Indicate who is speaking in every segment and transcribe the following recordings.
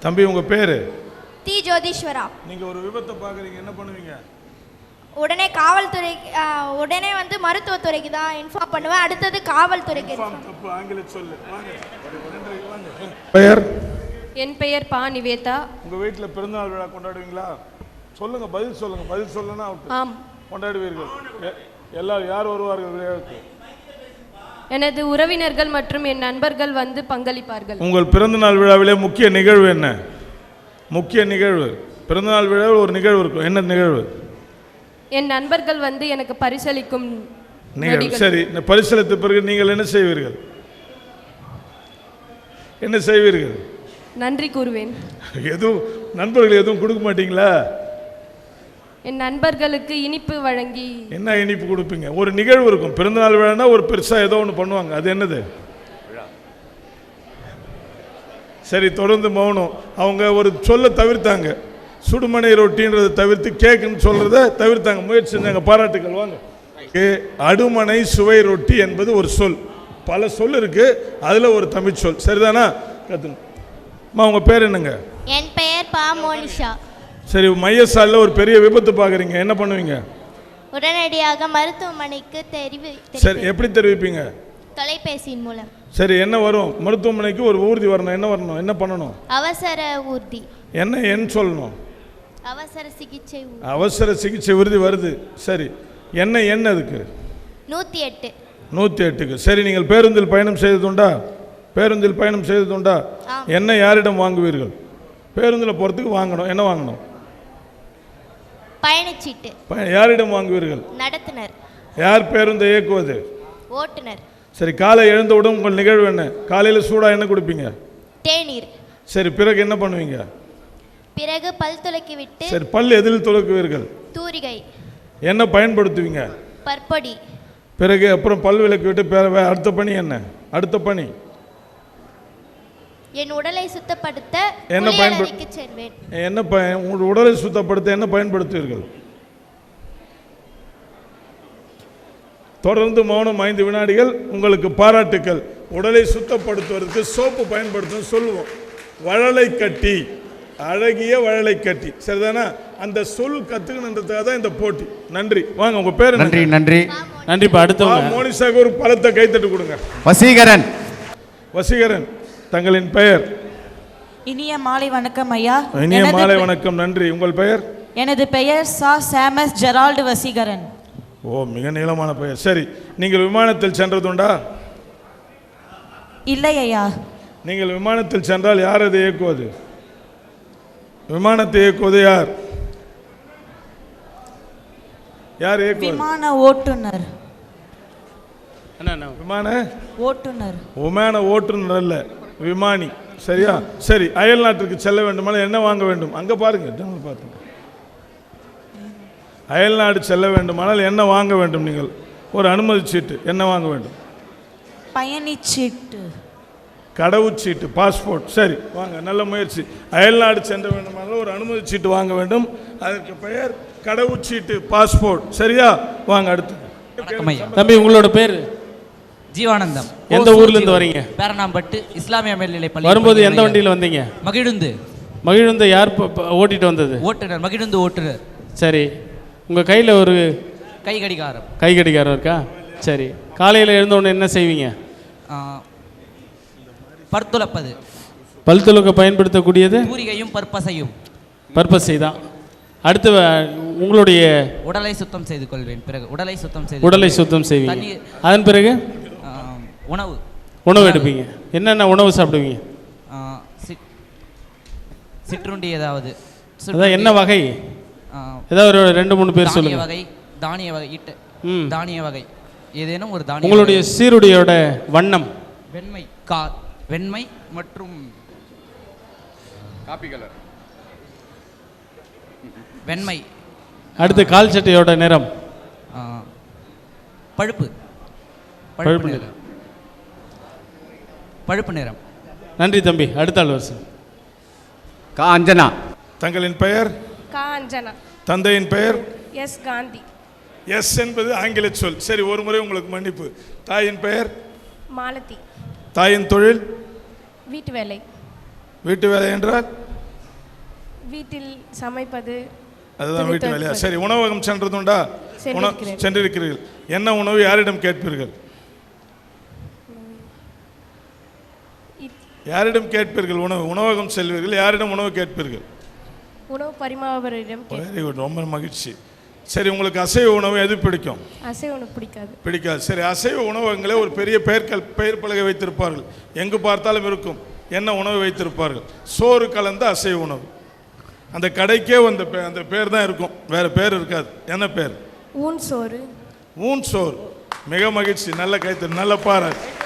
Speaker 1: தம்பி உங்க பேரு?
Speaker 2: தி ஜோதீஸ்வரா.
Speaker 1: நீங்க ஒரு விபத்தை பாக்குறீங்க என்ன பண்ணுவீங்க?
Speaker 2: உடனே காவல்துறை உடனே வந்து மருத்துவத்துறைக்கு தான் இன்ஃபார்ம் பண்ணுவேன். அடுத்தது காவல்துறைக்கு
Speaker 1: தப்பு ஆங்கில சொல்லு. பெயர்?
Speaker 3: என் பெயர் பா நிவேதா.
Speaker 1: உங்க வீட்டுல பிறந்தநாள் விழா கொண்டாடுவீங்களா? சொல்லுங்க பதில் சொல்லுங்க. பதில் சொல்லனா
Speaker 3: ஆம்.
Speaker 1: கொண்டாடுவீர்கள். எ- எல்லாரும் யார் வருவார்கள் விழாவுக்கு?
Speaker 3: எனது உறவினர்கள் மற்றும் என் நண்பர்கள் வந்து பங்களிப்பார்கள்.
Speaker 1: உங்கள் பிறந்தநாள் விழாவிலே முக்கிய நிகழ்வு என்ன? முக்கிய நிகழ்வு. பிறந்தநாள் விழாவில் ஒரு நிகழ்வு இருக்கும். என்ன நிகழ்வு?
Speaker 3: என் நண்பர்கள் வந்து எனக்கு பரிசளிக்கும்
Speaker 1: நிகழ்வு. சரி இந்த பரிசளித்த பிறகு நீங்கள் என்ன செய்வீர்கள்? என்ன செய்வீர்கள்?
Speaker 3: நன்றி கூறுவேன்.
Speaker 1: எதுவும் நண்பர்கள் எதுவும் கொடுக்க மாட்டீங்களா?
Speaker 3: என் நண்பர்களுக்கு இனிப்பு வழங்கி.
Speaker 1: என்ன இனிப்பு கொடுப்பீங்க? ஒரு நிகழ்வு இருக்கும். பிறந்தநாள் விழான்னா ஒரு பெருசாக ஏதோ ஒன்று பண்ணுவாங்க. அது என்னது? சரி தொடர்ந்து மௌனம். அவங்க ஒரு சொல்ல தவிர்த்தாங்க. சுடுமனை ரொட்டின்றதை தவிர்த்து கேக்குன்னு சொல்றத தவிர்த்தாங்க. முயற்சி செஞ்சாங்க. பாராட்டுகள் வாங்க. அடுமனை சுவை ரொட்டி என்பது ஒரு சொல். பல சொல் இருக்கு. அதுல ஒரு தமிழ் சொல். சரிதானா? கத்துங்க அம்மா உங்க பேர் என்னங்க?
Speaker 2: என் பெயர் பா மோனிஷா.
Speaker 1: சரி மையசாலில் ஒரு பெரிய விபத்து பார்க்குறீங்க. என்ன பண்ணுவீங்க?
Speaker 2: உடனடியாக மருத்துவமனைக்கு தெரிவி
Speaker 1: சரி எப்படி தெரிவிப்பீங்க?
Speaker 2: தொலைபேசியின் மூலம்.
Speaker 1: சரி என்ன வரும்? மருத்துவமனைக்கு ஒரு ஊர்தி வரணும். என்ன வரணும்? என்ன பண்ணணும்?
Speaker 2: அவசர ஊர்தி.
Speaker 1: என்ன எண் சொல்லணும்?
Speaker 2: அவசர சிகிச்சை.
Speaker 1: அவசர சிகிச்சை விருதி வருது. சரி என்ன எண் அதுக்கு?
Speaker 2: நூற்றி எட்டு
Speaker 1: நூற்றி எட்டுக்கு சரி நீங்கள் பேருந்தில் பயணம் செய்ததுண்டா? பேருந்தில் பயணம் செய்ததுண்டா. என்ன யாரிடம் வாங்குவீர்கள்? பேருந்தில் போகிறதுக்கு வாங்கணும். என்ன வாங்கணும்?
Speaker 2: பயணச்சீட்டு
Speaker 1: யாரிடம் வாங்குவீர்கள்?
Speaker 2: நடத்துனர்.
Speaker 1: யார் பேருந்தை இயக்குவது?
Speaker 2: ஓட்டுநர்
Speaker 1: சரி காலை எழுந்தவுடன் உங்கள் நிகழ்வு என்ன? காலையில் சூடாக என்ன கொடுப்பீங்க?
Speaker 2: தேநீர்.
Speaker 1: சரி பிறகு என்ன பண்ணுவீங்க?
Speaker 2: பிறகு பல் துலக்கி விட்டு
Speaker 1: சரி பல் எதில் துலக்குவீர்கள்?
Speaker 2: தூரிகை.
Speaker 1: என்ன பயன்படுத்துவீங்க?
Speaker 2: பற்பொடி.
Speaker 1: பிறகு அப்புறம் பல் விளக்கு விட்டு அடுத்த பணி என்ன? அடுத்த பணி?
Speaker 2: என் உடலை சுத்தப்படுத்த
Speaker 1: என்ன பயன்படு-
Speaker 2: குளியலறைக்கு செல்வேன்.
Speaker 1: என்ன ப உங்கள் உடலை சுத்தப்படுத்த என்ன பயன்படுத்துவீர்கள்? தொடர்ந்து மௌனம் ஐந்து வினாடிகள் உங்களுக்கு பாராட்டுக்கள். உடலை சுத்தப்படுத்துவதற்கு சோப்பு பயன்படுத்தும் சொல்லுவோம். வழலை கட்டி அழகிய வழலை கட்டி. சரிதானா? அந்த சொல் கத்துக்கணுன்றதுக்காக தான் இந்த போட்டி. நன்றி. வாங்க உங்க பேர்
Speaker 4: நன்றி நன்றி.
Speaker 5: நன்றிப்பா அடுத்தவங்க.
Speaker 1: மோனிஷாக்கு ஒரு பலத்தை கைத்தட்டு கொடுங்க.
Speaker 4: வசீகரன்.
Speaker 1: வசீகரன். தங்களின் பெயர்?
Speaker 6: இனிய மாலை வணக்கம் ஐயா.
Speaker 1: இனிய மாலை வணக்கம் நன்றி. உங்கள் பெயர்?
Speaker 6: எனது பெயர் சா. Sam's Gerald Vaseegaran.
Speaker 1: ஓ மிக நீளமான பெயர். சரி நீங்கள் விமானத்தில் சென்றதுண்டா?
Speaker 6: இல்லை ஐயா.
Speaker 1: நீங்கள் விமானத்தில் சென்றால் யார் அதை இயக்குவது? விமானத்தை இயக்குவது யார்? யார் இயக்குவது?
Speaker 6: விமான ஓட்டுநர்.
Speaker 1: விமான?
Speaker 6: ஓட்டுநர்.
Speaker 1: விமான ஓட்டுநர் அல்ல. விமானி. சரியா? சரி அயல் நாட்டிற்கு செல்ல வேண்டுமானால் என்ன வாங்க வேண்டும்? அங்க பாருங்க பார்த்து அயல் நாடு செல்ல வேண்டுமானால் என்ன வாங்க வேண்டும் நீங்கள்? ஒரு அனுமதி சீட்டு என்ன வாங்க வேண்டும்?
Speaker 6: பயணிச்சீட்டு.
Speaker 1: கடவுச்சீட்டு பாஸ்போர்ட். சரி வாங்க நல்ல முயற்சி. அயல்நாடு சென்ற வேண்டுமானால் ஒரு அனுமதி சீட்டு வாங்க வேண்டும். அதற்கு பெயர் கடவுச்சீட்டு பாஸ்போர்ட். சரியா? வாங்க அடுத்து
Speaker 5: தம்பி உங்களோட பேர்?
Speaker 7: ஜீவானந்தம்.
Speaker 5: எந்த ஊர்ல இருந்து வரீங்க?
Speaker 7: பேரணாம்பட்டு இஸ்லாமிய மேல்நிலை பள்ளி
Speaker 5: வரும்போது எந்த. வண்டியில் வந்தீங்க?
Speaker 7: மகிழுந்து.
Speaker 5: மகிழுந்த யார் ஓட்டிட்டு வந்தது?
Speaker 7: ஓட்டுநர் மகிழுந்து ஓட்டுநர்
Speaker 5: சரி. உங்க கையில ஒரு
Speaker 7: கை கடிகாரம்
Speaker 5: கை கடிகாரம் இருக்கா? சரி. காலையில் எழுந்த உடனே என்ன செய்வீங்க?
Speaker 7: ஆ, பற்துலப்பது
Speaker 5: பல் துலக்க பயன்படுத்தக்கூடியது?
Speaker 7: தூரிகையும் பற்பசையும்.
Speaker 5: பர்பஸை தான் அடுத்து உங்களுடைய
Speaker 7: உடலை சுத்தம் செய்து கொள்வேன். பிறகு உடலை சுத்தம் செய்து
Speaker 5: உடலை. சுத்தம் செய்வீங்க. அதன் பிறகு?
Speaker 7: உணவு.
Speaker 5: உணவு எடுப்பீங்க. என்னென்ன உணவு சாப்பிடுவீங்க?
Speaker 7: சிற்றுண்டி ஏதாவது.
Speaker 5: அதான் என்ன வகை? ஏதாவது ஒரு ரெண்டு மூணு பேர் சொல்லுங்க.
Speaker 7: வகை தானிய வகை இட்டு.
Speaker 5: ம்.
Speaker 7: தானிய வகை. ஏதேனும் ஒரு தானிய
Speaker 5: உங்களுடைய. சீருடையோட வண்ணம்?
Speaker 7: வெண்மை கா வெண்மை மற்றும் வெண்மை.
Speaker 5: அடுத்து கால் சட்டையோட நிறம்?
Speaker 7: பழுப்பு.
Speaker 5: பழுப்பு
Speaker 7: நிறம். பழுப்பு நிறம்.
Speaker 5: நன்றி தம்பி. அடுத்த ஆள்
Speaker 4: கா அஞ்சனா.
Speaker 1: தங்களின் பெயர்?
Speaker 3: கா அஞ்சனா.
Speaker 1: தந்தையின் பெயர்?
Speaker 3: எஸ் காந்தி.
Speaker 1: எஸ் என்பது ஆங்கில சொல். சரி ஒரு முறை உங்களுக்கு மன்னிப்பு. தாயின் பெயர்?
Speaker 3: மாலதி.
Speaker 1: தாயின் தொழில்?
Speaker 3: வீட்டு வேலை.
Speaker 1: வீட்டு வேலை என்றால்?
Speaker 3: வீட்டில் சமைப்பது
Speaker 1: அதுதான் வீட்டு வேலையா? சரி உணவகம் சென்றதுண்டா? உணவு
Speaker 3: சென்றிருக்கிறேன்.
Speaker 1: சென்றிருக்கிறீர்கள். என்ன உணவு யாரிடம் கேட்பீர்கள்? யாரிடம் கேட்பீர்கள் உணவு? உணவகம் செல்வீர்கள். யாரிடம் உணவு கேட்பீர்கள்?
Speaker 3: உணவு பரிமாறுபவரிடம் கே-
Speaker 1: வெரி குட் ரொம்ப மகிழ்ச்சி. சரி உங்களுக்கு அசைவ உணவு எது பிடிக்கும்?
Speaker 3: அசைவ உணவு பிடிக்காது.
Speaker 1: பிடிக்காது. சரி அசைவ உணவகங்களே ஒரு பெரிய பெயர்கள் பெயர் பலகை வைத்திருப்பார்கள். எங்கு பார்த்தாலும் இருக்கும் என்ன உணவு வைத்திருப்பார்கள்? சோறு கலந்த அசைவ உணவு. அந்த கடைக்கே அந்த அந்த பேர் தான் இருக்கும். வேற பேர் இருக்காது. என்ன பேர்?
Speaker 3: ஊன் சோறு.
Speaker 1: ஊன் சோறு. மிக மகிழ்ச்சி. நல்ல கைத்தறி நல்ல பாராட்டு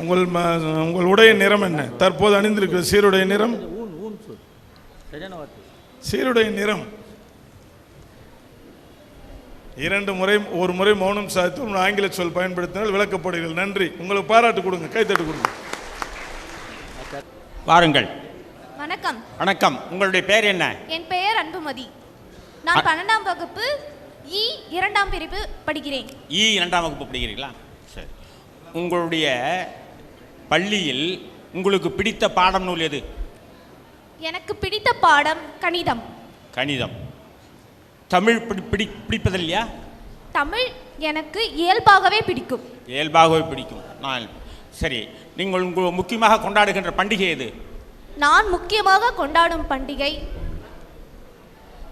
Speaker 1: உங்கள் ம- உங்கள் உடைய நிறம் என்ன? தற்போது அணிந்திருக்கிற சீருடைய நிறம்? சீருடைய நிறம். இரண்டு முறை ஒரு முறை மௌனம் சாதித்து ஆங்கில சொல் பயன்படுத்தினால் விளக்கப்படுகிறது. நன்றி. உங்களுக்கு பாராட்டு கொடுங்க. கைத்தட்டு கொடுங்க.
Speaker 8: வாருங்கள்.
Speaker 2: வணக்கம்.
Speaker 8: வணக்கம். உங்களுடைய பெயர் என்ன?
Speaker 2: என் பெயர் அன்புமதி. நான் பன்னெண்டாம் வகுப்பு இ இரண்டாம் பிரிவு படிக்கிறேன்.
Speaker 8: இ இரண்டாம் வகுப்பு படிக்கிறீங்களா? சரி. உங்களுடைய பள்ளியில் உங்களுக்கு பிடித்த பாடம் நூல் எது?
Speaker 2: எனக்கு பிடித்த பாடம் கணிதம்.
Speaker 8: கணிதம். தமிழ் பிடி பிடி பிடிப்பதில்லையா?
Speaker 2: தமிழ் எனக்கு இயல்பாகவே பிடிக்கும்.
Speaker 8: இயல்பாகவே பிடிக்கும். நான் சரி நீங்கள் உங்கள் முக்கியமாக கொண்டாடுகின்ற பண்டிகை எது?
Speaker 2: நான் முக்கியமாக கொண்டாடும் பண்டிகை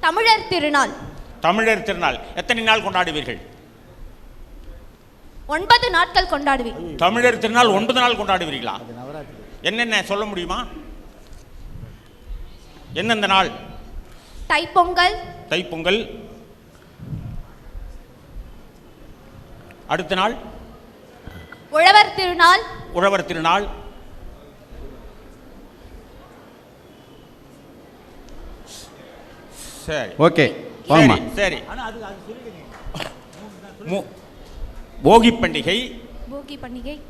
Speaker 2: தமிழர் திருநாள்.
Speaker 8: தமிழர் திருநாள். எத்தனை நாள் கொண்டாடுவீர்கள்?
Speaker 2: ஒன்பது நாட்கள் கொண்டாடுவேன்
Speaker 8: தமிழர் திருநாள் ஒன்பது நாள் கொண்டாடுவீர்களா? என்னென்ன சொல்ல முடியுமா? எந்தெந்த நாள்?
Speaker 2: தைப்பொங்கல்.
Speaker 8: தைப்பொங்கல். அடுத்த நாள்?
Speaker 2: உழவர் திருநாள்.
Speaker 8: உழவர் திருநாள். சரி.
Speaker 4: ஓகே
Speaker 8: சரி சரி. மு- போகி பண்டிகை
Speaker 2: போகி பண்டிகை.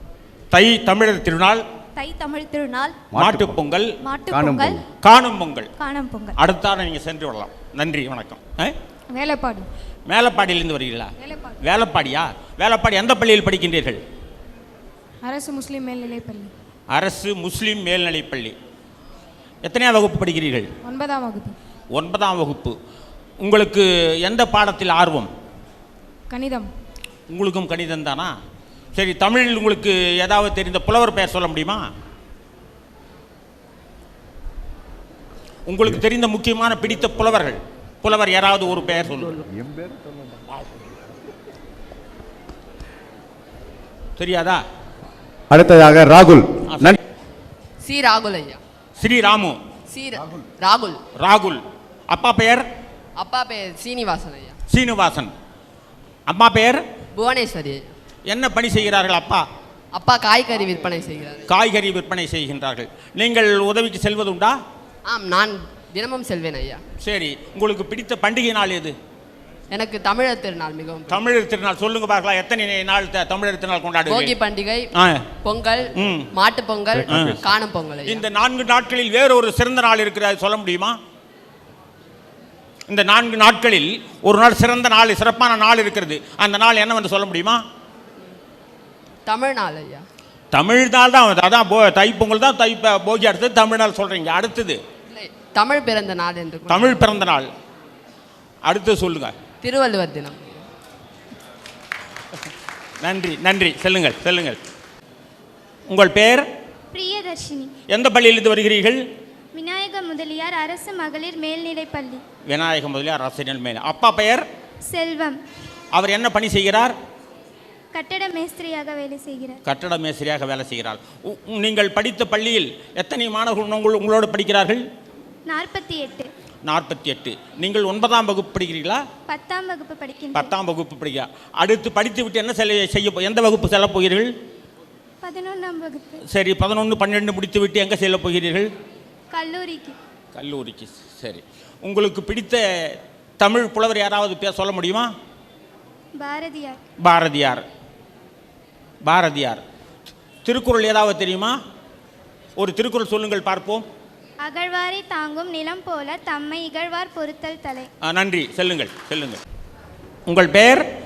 Speaker 8: தை தமிழர் திருநாள்
Speaker 2: தை தமிழ் திருநாள்.
Speaker 8: மாட்டுப் பொங்கல்
Speaker 2: மாட்டுப்
Speaker 4: காணும்
Speaker 2: பொங்கல்.
Speaker 8: காணும் பொங்கல்.
Speaker 2: காணும் பொங்கல்.
Speaker 8: அடுத்தாட நீங்கள் சென்று வரலாம். நன்றி வணக்கம். ஆ?
Speaker 3: வேலைப்பாடு.
Speaker 8: மேலப்பாடியிலிருந்து வருகிறீர்களா
Speaker 3: வேலைப்பாடு.
Speaker 8: வேலப்பாடியா? வேலப்பாடி எந்த பள்ளியில் படிக்கின்றீர்கள்?
Speaker 3: அரசு முஸ்லிம் மேல்நிலைப்பள்ளி
Speaker 8: அரசு முஸ்லிம் மேல்நிலைப்பள்ளி எத்தனையாம் வகுப்பு படிக்கிறீர்கள்?
Speaker 3: ஒன்பதாம் வகுப்பு.
Speaker 8: ஒன்பதாம் வகுப்பு. உங்களுக்கு எந்த பாடத்தில் ஆர்வம்?
Speaker 3: கணிதம்.
Speaker 8: உங்களுக்கும் கணிதம் தானா? சரி தமிழில் உங்களுக்கு ஏதாவது தெரிந்த புலவர் பெயர் சொல்ல முடியுமா? உங்களுக்கு தெரிந்த முக்கியமான பிடித்த புலவர்கள்? புலவர் யாராவது ஒரு பெயர் சொல்லுங்க. தெரியாதா?
Speaker 4: அடுத்ததாக ராகுல்.
Speaker 9: சி ராகுல் ஐயா.
Speaker 8: ஸ்ரீராமு
Speaker 9: சி ராகுல்.
Speaker 8: ராகுல். அப்பா பெயர்?
Speaker 9: அப்பா பேர் சீனிவாசன் ஐயா.
Speaker 8: சீனிவாசன். அம்மா பெயர்?
Speaker 9: புவனேஸ்வரி.
Speaker 8: என்ன பணி செய்கிறார்கள் அப்பா?
Speaker 9: அப்பா காய்கறி விற்பனை செய்கிறார்.
Speaker 8: காய்கறி விற்பனை செய்கின்றார்கள். நீங்கள் உதவிக்கு செல்வதுண்டா?
Speaker 9: ஆம் நான் தினமும் செல்வேன் ஐயா.
Speaker 8: சரி உங்களுக்கு பிடித்த பண்டிகை நாள் எது?
Speaker 9: எனக்கு தமிழர் திருநாள் மிகவும்.
Speaker 8: தமிழர் திருநாள் சொல்லுங்க பார்க்கலாம். எத்தனை நாள் த- தமிழர் திருநாள்
Speaker 9: போகி
Speaker 8: கொண்டாடுவீர்கள்
Speaker 9: பண்டிகை
Speaker 8: ஆ,
Speaker 9: பொங்கல். மாட்டு பொங்கல். காணும் பொங்கல் ஐயா.
Speaker 8: இந்த நான்கு நாட்களில் வேறொரு சிறந்த நாள் இருக்கிறது சொல்ல முடியுமா? இந்த நான்கு நாட்களில் ஒரு நாள் சிறந்த நாள் சிறப்பான நாள் இருக்கிறது. அந்த நாள் என்னவென்று சொல்ல முடியுமா?
Speaker 9: தமிழ் நாள் ஐயா.
Speaker 8: தமிழ் நாள் தான் அது. அதான் போ தைப்பொங்கல் தான் தை ப- போகி அடுத்தது தமிழ் நாள் சொல்றீங்க. அடுத்தது?
Speaker 9: இல்லை தமிழ் பிறந்த நாள் என்று
Speaker 8: தமிழ் பிறந்த நாள். அடுத்து சொல்லுங்க.
Speaker 9: திருவள்ளுவர் தினம்.
Speaker 8: நன்றி நன்றி. செல்லுங்கள் செல்லுங்கள். உங்கள் பெயர்
Speaker 2: பிரியதர்ஷினி.
Speaker 8: எந்த பள்ளியிலிருந்து வருகிறீர்கள்?
Speaker 2: விநாயக முதலியார் அரசு மகளிர் மேல்நிலைப்பள்ளி
Speaker 8: விநாயக முதலியார் ஆசிரியர் மேல் அப்பா பெயர்?
Speaker 2: செல்வம்.
Speaker 8: அவர் என்ன பணி செய்கிறார்?
Speaker 2: கட்டட மேஸ்திரியாக வேலை செய்கிறார்.
Speaker 8: கட்டட மேஸ்திரியாக வேலை செய்கிறார். உ- நீங்கள் படித்த பள்ளியில் எத்தனை மாணவர்கள் உங்கள் உங்களோடு படிக்கிறார்கள்?
Speaker 2: நாற்பத்தி எட்டு.
Speaker 8: நாற்பத்தி எட்டு. நீங்கள் ஒன்பதாம் வகுப்பு படிக்கிறீர்களா?
Speaker 2: பத்தாம் வகுப்பு படிக்கின்றேன்.
Speaker 8: பத்தாம் வகுப்பு படிக்கிறார் அடுத்து படித்து விட்டு என்ன செல்ல செய்ய போ- எந்த வகுப்பு செல்ல போகிறீர்கள்?
Speaker 2: பதினொன்றாம் வகுப்பு.
Speaker 8: சரி பதினொன்று பன்னெண்டு முடித்து விட்டு எங்கே செல்ல போகிறீர்கள்?
Speaker 2: கல்லூரிக்கு.
Speaker 8: கல்லூரிக்கு சரி. உங்களுக்கு பிடித்த தமிழ் புலவர் யாராவது பேர் சொல்ல முடியுமா?
Speaker 2: பாரதியார்.
Speaker 8: பாரதியார். பாரதியார். திருக்குறள் ஏதாவது தெரியுமா? ஒரு திருக்குறள் சொல்லுங்கள் பார்ப்போம்.
Speaker 2: அகழ்வாரை தாங்கும் நிலம் போல தம்மை இகழ்வார் பொறுத்தல் தலை.
Speaker 8: ஆ, நன்றி. செல்லுங்கள் செல்லுங்கள். உங்கள் பெயர்?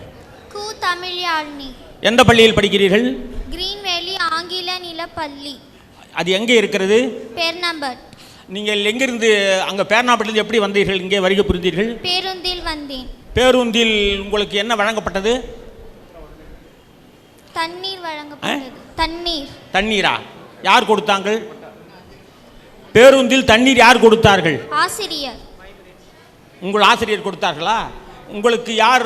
Speaker 2: கு தமிழ்யாழ்னி.
Speaker 8: எந்த பள்ளியில் படிக்கிறீர்கள்?
Speaker 2: கிரீன்வேலி ஆங்கில நிலப்பள்ளி.
Speaker 8: அது எங்கே இருக்கிறது?
Speaker 2: பெர்னம்பர்ட்
Speaker 8: நீங்கள் எங்கிருந்து அங்கே பேர்னாப்பட்டிலிருந்து எப்படி வந்தீர்கள்? இங்கே வருகை புரிந்தீர்கள்?
Speaker 2: பேருந்தில் வந்தேன்.
Speaker 8: பேருந்தில் உங்களுக்கு என்ன வழங்கப்பட்டது?
Speaker 2: தண்ணீர் வழங்கப்பட்டது. தண்ணீர்.
Speaker 8: தண்ணீரா? யார் கொடுத்தாங்கள்? பேருந்தில் தண்ணீர் யார் கொடுத்தார்கள்?
Speaker 2: ஆசிரியர்.
Speaker 8: உங்கள் ஆசிரியர் கொடுத்தார்களா? உங்களுக்கு யார்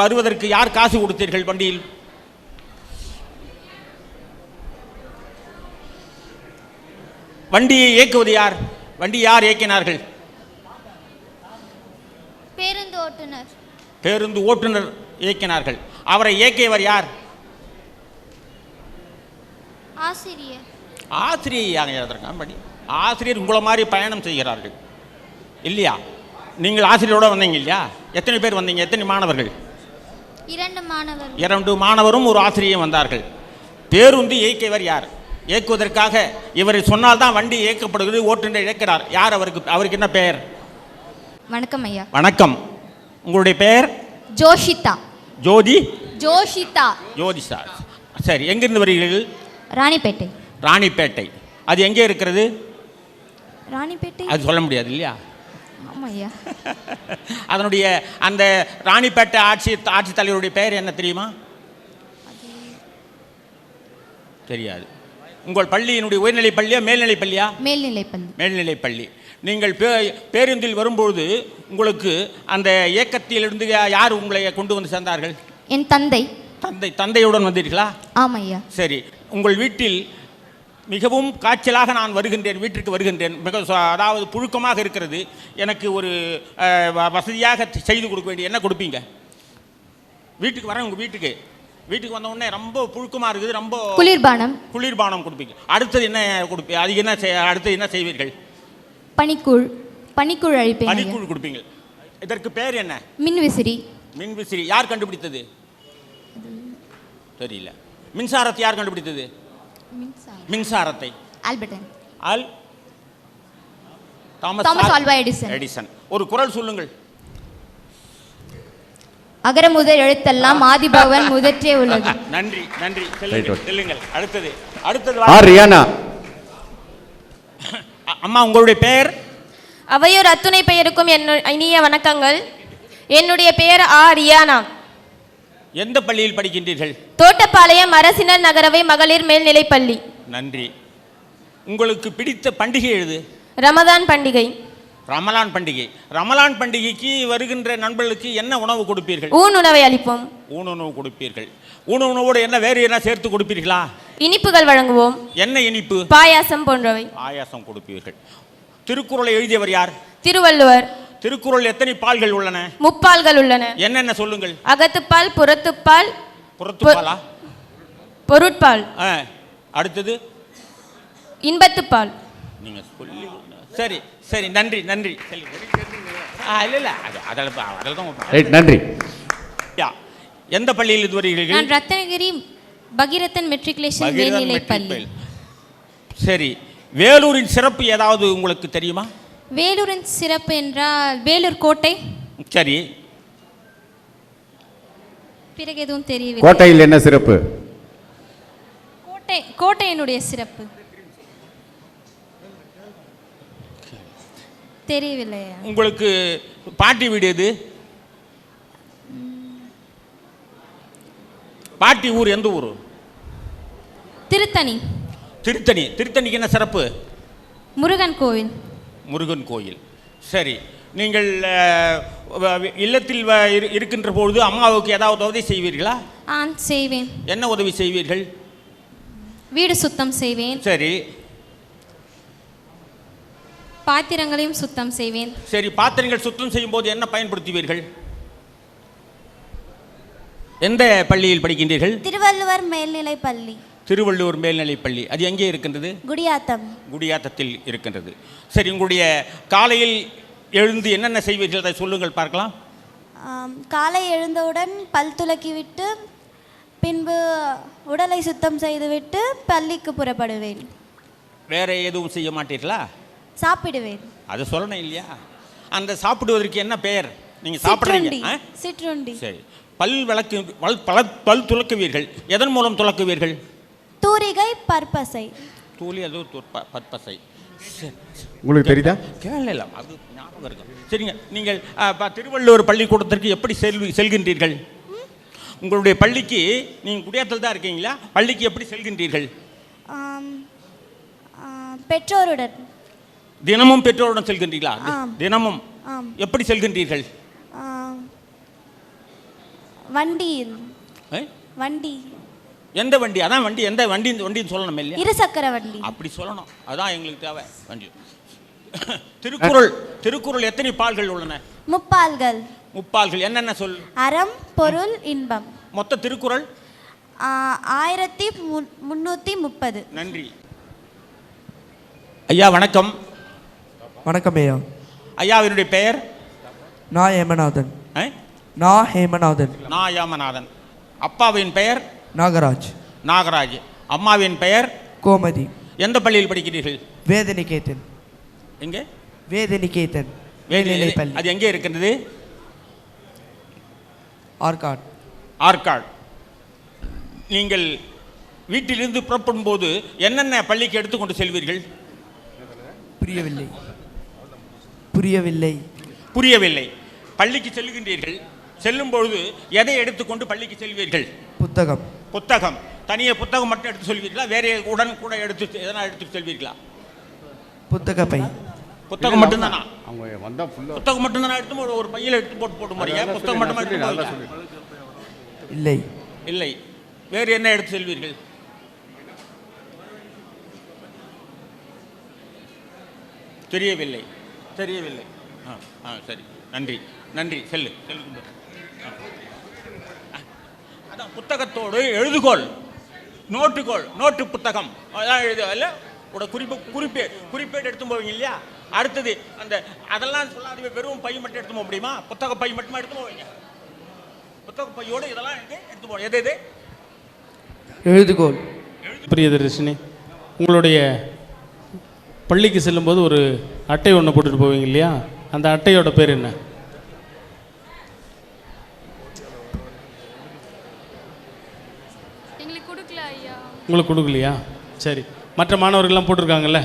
Speaker 8: வருவதற்கு யார் காசு கொடுத்தீர்கள் வண்டியில்? வண்டியை இயக்குவது யார்? வண்டி யார் இயக்கினார்கள்?
Speaker 2: பேருந்து ஓட்டுநர்.
Speaker 8: பேருந்து ஓட்டுநர் இயக்கினார்கள். அவரை இயக்கியவர் யார்?
Speaker 2: ஆசிரியர்.
Speaker 8: ஆசிரியர் படி ஆசிரியர் உங்களை மாதிரி பயணம் செய்கிறார்கள். இல்லையா? நீங்கள் ஆசிரியரோட வந்தீங்க இல்லையா? எத்தனை பேர் வந்தீங்க? எத்தனை மாணவர்கள்?
Speaker 2: இரண்டு மாணவர்கள்.
Speaker 8: இரண்டு மாணவரும் ஒரு ஆசிரியரும் வந்தார்கள். பேருந்து இயக்கியவர் யார்? இயக்குவதற்காக இவர் சொன்னால்தான் வண்டி இயக்கப்படுகிறது ஓட்டுநர் இயக்கிறார் யார் அவருக்கு அவருக்கு என்ன பெயர்?
Speaker 2: வணக்கம் ஐயா.
Speaker 8: வணக்கம். உங்களுடைய பெயர்?
Speaker 2: ஜோஷிதா.
Speaker 8: ஜோதி?
Speaker 2: ஜோஷிதா.
Speaker 8: ஜோதிஷா சரி. எங்கிருந்து வருகிறீர்கள்?
Speaker 2: ராணிப்பேட்டை.
Speaker 8: ராணிப்பேட்டை. அது எங்கே இருக்கிறது?
Speaker 2: ராணிப்பேட்டை?
Speaker 8: அது சொல்ல முடியாது இல்லையா? அதனுடைய அந்த ராணிப்பேட்டை ஆட்சி ஆட்சித் தலைவருடைய பெயர் என்ன தெரியுமா? தெரியாது. உங்கள் பள்ளியினுடைய உயர்நிலைப் பள்ளியா மேல்நிலைப் பள்ளியா?
Speaker 2: மேல்நிலைப்பள்ளி
Speaker 8: மேல்நிலைப் பள்ளி. நீங்கள் பே பேருந்தில் வரும்பொழுது உங்களுக்கு அந்த இயக்கத்திலிருந்து யார் உங்களை கொண்டு வந்து சேர்ந்தார்கள்?
Speaker 2: என் தந்தை.
Speaker 8: தந்தை தந்தையுடன் வந்தீர்களா?
Speaker 2: ஆமாம் ஐயா.
Speaker 8: சரி. உங்கள் வீட்டில் மிகவும் காய்ச்சலாக நான் வருகின்றேன் வீட்டிற்கு வருகின்றேன். மிக அதாவது புழுக்கமாக இருக்கிறது. எனக்கு ஒரு வசதியாக செய்து கொடுக்க வேண்டிய என்ன கொடுப்பீங்க? வீட்டுக்கு வரேன் உங்கள் வீட்டுக்கு. வீட்டுக்கு வந்த உடனே ரொம்ப புழுக்கமாக இருக்குது ரொம்ப
Speaker 2: குளிர்பானம்.
Speaker 8: குளிர்பானம் கொடுப்பீங்க. அடுத்தது என்ன கொடுப்பீங்க? அதுக்கு என்ன செய் அடுத்து என்ன செய்வீர்கள்?
Speaker 2: பனிக்கூழ் பனிக்கூழ் அழிப்பேன் ஐயா.
Speaker 8: பனிக்கூழ் கொடுப்பீங்க. இதற்கு பேர் என்ன?
Speaker 2: மின்விசிறி.
Speaker 8: மின்விசிறி. யார் கண்டுபிடித்தது? தெரியல. மின்சாரத்தை யார் கண்டுபிடித்தது? மின்சாரத்தை.
Speaker 2: ஆல்பர்டன்
Speaker 8: ஆல் தாமஸ்
Speaker 2: தாமஸ்
Speaker 8: ஆல்-
Speaker 2: ஆல்வா எடிசன்.
Speaker 8: எடிசன். ஒரு குரல் சொல்லுங்கள்.
Speaker 2: அகர முதல் எழுத்தெல்லாம் ஆதிபவன் முதற்றே உள்ளது.
Speaker 8: நன்றி நன்றி. செல்லுங்கள் அடுத்தது அடுத்தது அம்மா உங்களுடைய பெயர்?
Speaker 3: அவையோர் அத்துணை பெயருக்கும் என்னு இனிய வணக்கங்கள். என்னுடைய பெயர் ஆ ரியானா.
Speaker 8: எந்த பள்ளியில் படிக்கின்றீர்கள்?
Speaker 3: தோட்டப்பாளையம் அரசினர் நகரவை மகளிர் மேல்நிலைப்பள்ளி.
Speaker 8: நன்றி. உங்களுக்கு பிடித்த பண்டிகை எழுது
Speaker 3: ரமதான் பண்டிகை.
Speaker 8: ரமலான் பண்டிகை. ரமலான் பண்டிகைக்கு வருகின்ற நண்பர்களுக்கு என்ன உணவு கொடுப்பீர்கள்?
Speaker 3: ஊன் உணவை அளிப்போம்.
Speaker 8: ஊனுணவு கொடுப்பீர்கள். ஊனுணவோடு என்ன வேறு என்ன சேர்த்து கொடுப்பீர்களா?
Speaker 3: இனிப்புகள் வழங்குவோம்.
Speaker 8: என்ன இனிப்பு?
Speaker 3: பாயாசம் போன்றவை.
Speaker 8: ஆயாசம் கொடுப்பீர்கள். திருக்குறளை எழுதியவர் யார்?
Speaker 3: திருவள்ளுவர்.
Speaker 8: திருக்குறள் எத்தனை பால்கள் உள்ளன?
Speaker 3: முப்பால்கள் உள்ளன.
Speaker 8: என்னென்ன சொல்லுங்கள்?
Speaker 3: அகத்துப்பால் புறத்துப்பால்
Speaker 8: புறத்துப்பாலா?
Speaker 3: பொருட்பால்.
Speaker 8: அடுத்தது?
Speaker 3: இன்பத்துப்பால்.
Speaker 8: நீங்க சொல்லி சரி. சரி நன்றி நன்றி. சரி ஆ இல்லை இல்லை. அது அதில் அதில் தான்
Speaker 4: ரைட் நன்றி.
Speaker 8: யா. எந்த பள்ளியில் இது வருகிறீர்கள்?
Speaker 2: நான் ரத்னகிரி பகீரதன் மெட்ரிகுலேஷன் பள்ளி.
Speaker 8: பள்ளி. சரி வேலூரின் சிறப்பு ஏதாவது உங்களுக்கு தெரியுமா?
Speaker 2: வேலூரின் சிறப்பு என்றால் வேலூர் கோட்டை.
Speaker 8: சரி.
Speaker 2: பிறகு எதுவும் தெரியவில்லை.
Speaker 4: கோட்டையில் என்ன சிறப்பு?
Speaker 2: கோட்டை கோட்டையினுடைய சிறப்பு. தெரியவில்லை
Speaker 8: உங்களுக்கு பாட்டி வீடு எது? பாட்டி ஊர் எந்த ஊர்?
Speaker 2: திருத்தணி.
Speaker 8: திருத்தணி. திருத்தணிக்கு என்ன சிறப்பு?
Speaker 2: முருகன் கோவில்.
Speaker 8: முருகன் கோயில். சரி. நீங்கள் இல்லத்தில் இருக்கின்ற பொழுது அம்மாவுக்கு ஏதாவது உதவி செய்வீர்களா?
Speaker 2: ஆன் செய்வேன்.
Speaker 8: என்ன உதவி செய்வீர்கள்?
Speaker 2: வீடு சுத்தம் செய்வேன்.
Speaker 8: சரி.
Speaker 2: பாத்திரங்களையும் சுத்தம் செய்வேன்.
Speaker 8: சரி பாத்திரங்கள் சுத்தம் செய்யும்போது என்ன பயன்படுத்துவீர்கள்? எந்த பள்ளியில் படிக்கின்றீர்கள்?
Speaker 2: திருவள்ளுவர் மேல்நிலைப் பள்ளி.
Speaker 8: திருவள்ளூர் மேல்நிலைப் பள்ளி. அது எங்கே இருக்கின்றது?
Speaker 2: குடியாத்தம்.
Speaker 8: குடியாத்தத்தில் இருக்கின்றது. சரி உங்களுடைய காலையில் எழுந்து என்னென்ன செய்வீர்கள்? அதை சொல்லுங்கள் பார்க்கலாம்.
Speaker 10: காலை எழுந்தவுடன் பல் துலக்கிவிட்டு பின்பு உடலை சுத்தம் செய்துவிட்டு பள்ளிக்கு புறப்படுவேன்.
Speaker 8: வேற எதுவும் செய்ய மாட்டீர்களா?
Speaker 10: சாப்பிடுவேன்.
Speaker 8: அது சொல்லணும் இல்லையா? அந்த சாப்பிடுவதற்கு என்ன பெயர்? நீங்க சாப்பிடுறீங்க
Speaker 10: சிற்றுண்டி.
Speaker 8: சரி. பல் விளக்கு பல் பல பல் துலக்குவீர்கள். எதன் மூலம் துலக்குவீர்கள்?
Speaker 10: தூரிகை பற்பசை.
Speaker 8: தூளி அது பற்பசை.
Speaker 4: உங்களுக்கு தெரியுதா?
Speaker 8: கேளல அது ஞாபகம் இருக்கும் சரிங்க நீங்கள் திருவள்ளுவர் பள்ளிக்கூடத்திற்கு எப்படி செல்வி செல்கின்றீர்கள்? உங்களுடைய பள்ளிக்கு நீங்கள் குடியாத்தில் தான் இருக்கீங்களா? பள்ளிக்கு எப்படி செல்கின்றீர்கள்?
Speaker 10: பெற்றோருடன்.
Speaker 8: தினமும் பெற்றோருடன் செல்கின்றீர்களா. தினமும் எப்படி செல்கின்றீர்கள்? ஏ?
Speaker 10: வண்டி.
Speaker 8: எந்த வண்டி? அதான் வண்டி. எந்த வண்டி வண்டின்னு சொல்லணும் இல்லையா?
Speaker 10: இருசக்கர வண்டி.
Speaker 8: அப்படி சொல்லணும். அதான் எங்களுக்கு தேவை. வண்டி. திருக்குறள். திருக்குறள் எத்தனை பால்கள் உள்ளன?
Speaker 10: முப்பால்கள்.
Speaker 8: முப்பால்கள். என்னென்ன சொல்?
Speaker 10: அறம் பொருள் இன்பம்.
Speaker 8: மொத்த திருக்குறள்?
Speaker 10: ஆயிரத்தி முன்- முன்னூத்தி முப்பது.
Speaker 8: நன்றி. ஐயா வணக்கம்.
Speaker 11: வணக்கம் ஐயா.
Speaker 8: ஐயாவினுடைய பெயர்?
Speaker 11: நான் ஹேமநாதன்? நான் ஹேமநாதன்.
Speaker 8: நான் யாமநாதன். அப்பாவின் பெயர்?
Speaker 11: நாகராஜ்.
Speaker 8: நாகராஜ். அம்மாவின் பெயர்?
Speaker 11: கோமதி.
Speaker 8: எந்த பள்ளியில் படிக்கிறீர்கள்?
Speaker 11: வேதநிகேதன்.
Speaker 8: எங்கே?
Speaker 11: வேதநிகேதன்.
Speaker 8: வேதி-
Speaker 11: மேல்நிலைப் பள்ளி.
Speaker 8: அது எங்கே இருக்கின்றது?
Speaker 11: ஆர்காட்
Speaker 8: ஆற்காடு. நீங்கள் வீட்டிலிருந்து புறப்படும் போது என்னென்ன பள்ளிக்கு எடுத்துக்கொண்டு செல்வீர்கள்?
Speaker 11: புரியவில்லை. புரியவில்லை.
Speaker 8: புரியவில்லை. பள்ளிக்கு செல்கின்றீர்கள். செல்லும் பொழுது எதை எடுத்துக்கொண்டு பள்ளிக்கு செல்வீர்கள்?
Speaker 11: புத்தகம்.
Speaker 8: புத்தகம். தனியே புத்தகம் மட்டும் எடுத்து செல்வீர்களா? வேற உடன் கூட எடுத்து எதனா எடுத்து செல்வீர்களா?
Speaker 11: புத்தக பை
Speaker 8: புத்தகம் மட்டும்தானா?
Speaker 4: அவங்க வந்தா ஃபுல்லா
Speaker 8: புத்தகம் மட்டும்தானா எடுத்து ஒரு பையில எடுத்து போட்டு போட்டு போறீங்க புத்தகம் மட்டுமா எடுத்து?
Speaker 11: இல்லை.
Speaker 8: இல்லை. வேறு என்ன எடுத்து செல்வீர்கள்? தெரியவில்லை. தெரியவில்லை. ஆ ஆ சரி. நன்றி. நன்றி. செல்லு. செல்லு அதான் புத்தகத்தோடு எழுதுகோள். நோட்டுகோள். நோட்டு புத்தகம். அதான் எழுது. அல்ல உட குறிப்பு குறிப்பே குறிப்பேடு எடுத்து போவீங்க இல்லையா? அடுத்தது அந்த அதெல்லாம் சொல்லாதீங்க. வெறும் பை மட்டும் எடுத்து போக முடியுமா? புத்தக பை மட்டுமா எடுத்து போவீங்க? புத்தக பையோடு இதெல்லாம் எடுத்து எடுத்து போவோம் எது எது?
Speaker 11: எழுதுகோள்.
Speaker 5: பிரியதர்ஷினி உங்களுடைய பள்ளிக்கு செல்லும்போது ஒரு அட்டை ஒன்று போட்டுட்டு போவீங்க இல்லையா? அந்த அட்டையோட பேர் என்ன?
Speaker 3: எங்களுக்கு கொடுக்கல ஐயா.
Speaker 5: உங்களுக்கு கொடுக்கலையா? சரி. மற்ற மாணவர்கள்லாம் போட்டிருக்காங்கல்ல?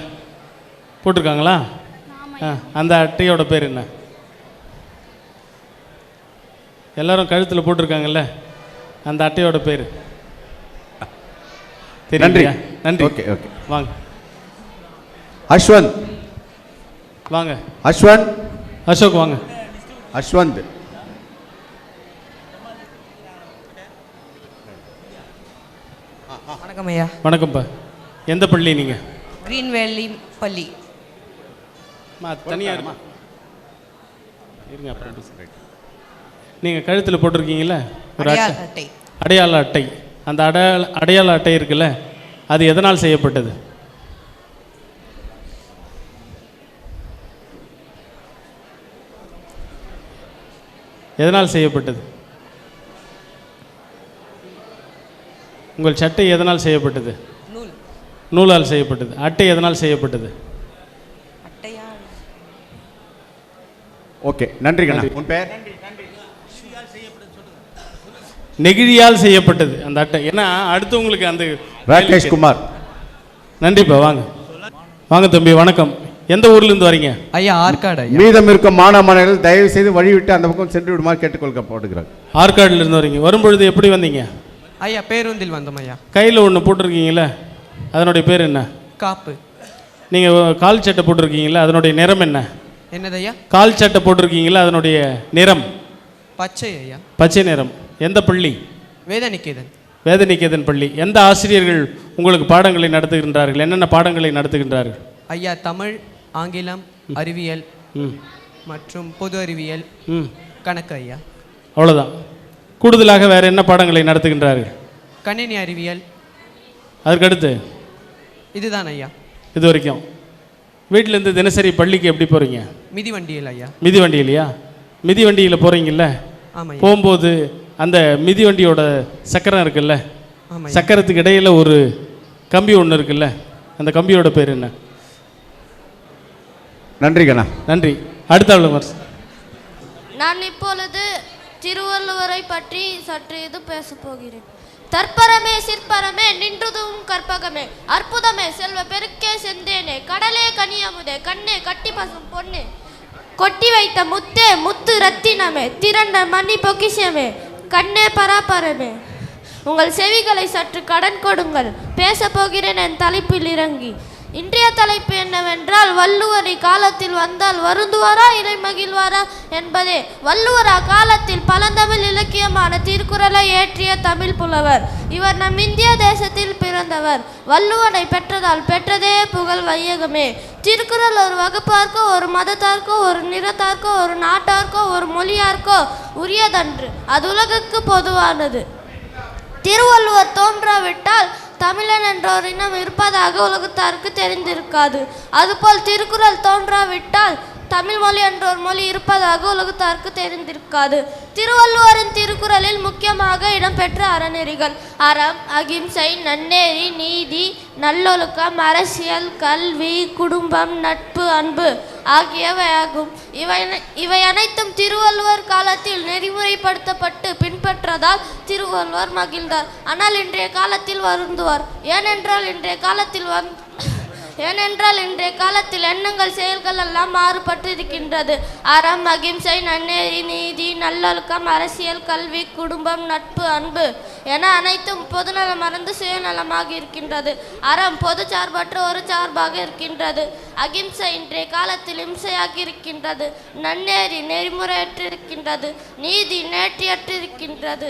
Speaker 5: போட்டிருக்காங்களா? ஆ அந்த அட்டையோட பேர் என்ன? எல்லாரும் கழுத்தில் போட்டிருக்காங்கல்ல? அந்த அட்டையோட பேர்.
Speaker 4: நன்றி.
Speaker 5: நன்றி.
Speaker 4: Okay okay.
Speaker 5: வாங்க.
Speaker 4: அஸ்வந்த்.
Speaker 5: வாங்க.
Speaker 4: அஸ்வந்த்.
Speaker 5: அசோக் வாங்க.
Speaker 4: அஸ்வந்த்.
Speaker 11: வணக்கம் ஐயா.
Speaker 5: வணக்கம்ப்பா. எந்த பள்ளி நீங்கள்
Speaker 9: கிரீன் வேலி பள்ளி.
Speaker 5: தனியாக இருமா இருங்க அப்புறம் நீங்கள் கழுத்தில் போட்டிருக்கீங்களே ஒரு அட்டை.
Speaker 9: அட்டை.
Speaker 5: அடையாள அட்டை. அந்த அடையாள அடையாள அட்டை இருக்குல்ல? அது எதனால் செய்யப்பட்டது? எதனால் செய்யப்பட்டது? உங்கள் சட்டை எதனால் செய்யப்பட்டது?
Speaker 9: நூல்.
Speaker 5: நூலால் செய்யப்பட்டது. அட்டை எதனால் செய்யப்பட்டது?
Speaker 9: அட்டையா
Speaker 4: ஓகே நன்றி கண்ணா. உன் பேர்
Speaker 5: நெகிழியால் செய்யப்பட்டது அந்த அட்டை. ஏன்னா அடுத்து உங்களுக்கு அந்த
Speaker 4: ராகேஷ் குமார்.
Speaker 5: நன்றிப்பா வாங்க. வாங்க தம்பி வணக்கம். எந்த ஊர்ல இருந்து வரீங்க?
Speaker 11: ஐயா ஆர்காட் ஐயா.
Speaker 4: மீதம் இருக்கும் மாணவ மாணவர்கள் தயவு செய்து வழிவிட்டு அந்த பக்கம் சென்று விடுமாறு கேட்டுக்கொள்ளப்படுகிறார்
Speaker 5: ஆற்காடுல இருந்து வரீங்க. வரும்பொழுது எப்படி வந்தீங்க?
Speaker 11: ஐயா பேருந்தில் வந்தோம் ஐயா.
Speaker 5: கையில் ஒன்று போட்டிருக்கீங்களே அதனுடைய பேர் என்ன?
Speaker 11: காப்பு.
Speaker 5: நீங்கள் கால் சட்டை போட்டிருக்கீங்களா அதனுடைய நிறம் என்ன?
Speaker 11: என்னது ஐயா?
Speaker 5: கால் சட்டை போட்டிருக்கீங்களா அதனுடைய நிறம்?
Speaker 11: பச்சை ஐயா.
Speaker 5: பச்சை நிறம். எந்த பள்ளி?
Speaker 11: வேதநிகேதன்
Speaker 5: வேதநிகேதன் பள்ளி. எந்த ஆசிரியர்கள் உங்களுக்கு பாடங்களை நடத்துகின்றார்கள்? என்னென்ன பாடங்களை நடத்துகின்றார்கள்?
Speaker 11: ஐயா தமிழ் ஆங்கிலம் அறிவியல் மற்றும் பொது அறிவியல். கணக்கு ஐயா.
Speaker 5: அவ்வளோதான் கூடுதலாக வேறு என்ன பாடங்களை நடத்துகின்றார்கள்?
Speaker 11: கணினி அறிவியல்.
Speaker 5: அதற்கடுத்து?
Speaker 11: இதுதான் ஐயா.
Speaker 5: இது வரைக்கும். வீட்டிலேருந்து தினசரி பள்ளிக்கு எப்படி போகிறீங்க
Speaker 11: மிதிவண்டியில் ஐயா.
Speaker 5: மிதி வண்டியிலையா? மிதி வண்டியில் போகிறீங்கல்ல
Speaker 11: ஆமாம்
Speaker 5: போகும்போது அந்த மிதி வண்டியோட சக்கரம் இருக்குல்ல? சக்கரத்துக்கு இடையில ஒரு கம்பி ஒன்று இருக்குல்ல? அந்த கம்பியோட பேர் என்ன?
Speaker 4: நன்றி கண்ணா.
Speaker 5: நன்றி. அடுத்த ஆளுமர்
Speaker 2: நான் இப்பொழுது திருவள்ளுவரை பற்றி சற்று இது பேசப் போகிறேன்.
Speaker 3: தற்பரமே சிற்பரமே நின்றுதும் கற்பகமே. அற்புதமே செல்வ பெருக்கே செந்தேனே. கடலே கனியமுதே கண்ணே கட்டி பசும் பொன்னே. கொட்டி வைத்த முத்தே முத்து ரத்தினமே. திரண்ட மணி பொக்கிஷமே. கண்ணே பராபரமே. உங்கள் செவிகளை சற்று கடன் கொடுங்கள். பேசப் போகிறேன் என் தலைப்பில் இறங்கி. இன்றைய தலைப்பு என்னவென்றால் வள்ளுவர் காலத்தில் வந்தால் வருந்துவாரா இறை மகிழ்வாரா என்பதே. வள்ளுவர் அக்காலத்தில் பழந்தமிழ் இலக்கியமான திருக்குறளை ஏற்றிய தமிழ் புலவர். இவர் நம் இந்திய தேசத்தில் பிறந்தவர். வள்ளுவனை பெற்றதால் பெற்றதே புகழ் வையகமே. திருக்குறள் ஒரு வகுப்பார்க்கோ ஒரு மதத்தார்க்கோ ஒரு நிறத்தார்க்கோ ஒரு நாட்டார்க்கோ ஒரு மொழியார்க்கோ உரியதன்று. அது உலகுக்கு பொதுவானது. திருவள்ளுவர் தோன்றாவிட்டால் தமிழன் என்ற ஒரு இனம் இருப்பதாக உலகத்தாருக்கு தெரிந்திருக்காது. அதுபோல் திருக்குறள் தோன்றாவிட்டால் தமிழ் மொழி என்ற ஒரு மொழி இருப்பதாக உலகத்தாருக்கு தெரிந்திருக்காது. திருவள்ளுவரின் திருக்குறளில் முக்கியமாக இடம்பெற்ற அறநெறிகள் அறம் அகிம்சை நன்னெறி நீதி நல்லொழுக்கம் அரசியல் கல்வி குடும்பம் நட்பு அன்பு ஆகியவையாகும். இவை இவை அனைத்தும் திருவள்ளுவர் காலத்தில் நெறிமுறைப்படுத்தப்பட்டு பின்பற்றதால் திருவள்ளுவர் மகிழ்ந்தார். ஆனால் இன்றைய காலத்தில் வருந்துவார். ஏனென்றால் இன்றைய காலத்தில் வந் ஏனென்றால் இன்றைய காலத்தில் எண்ணங்கள் செயல்கள் எல்லாம் மாறுபட்டு இருக்கின்றது அறம் அகிம்சை நன்னெறி நீதி நல்லொழுக்கம் அரசியல் கல்வி குடும்பம் நட்பு அன்பு என அனைத்தும் பொதுநலம் மறந்து சுயநலமாக இருக்கின்றது. அறம் பொது சார்பற்ற ஒரு சார்பாக இருக்கின்றது. அகிம்சை இன்றைய காலத்தில் இம்சையாகி இருக்கின்றது. நன்னேறி நெறிமுறையற்றிருக்கின்றது நீதி நேற்றியற்றிருக்கின்றது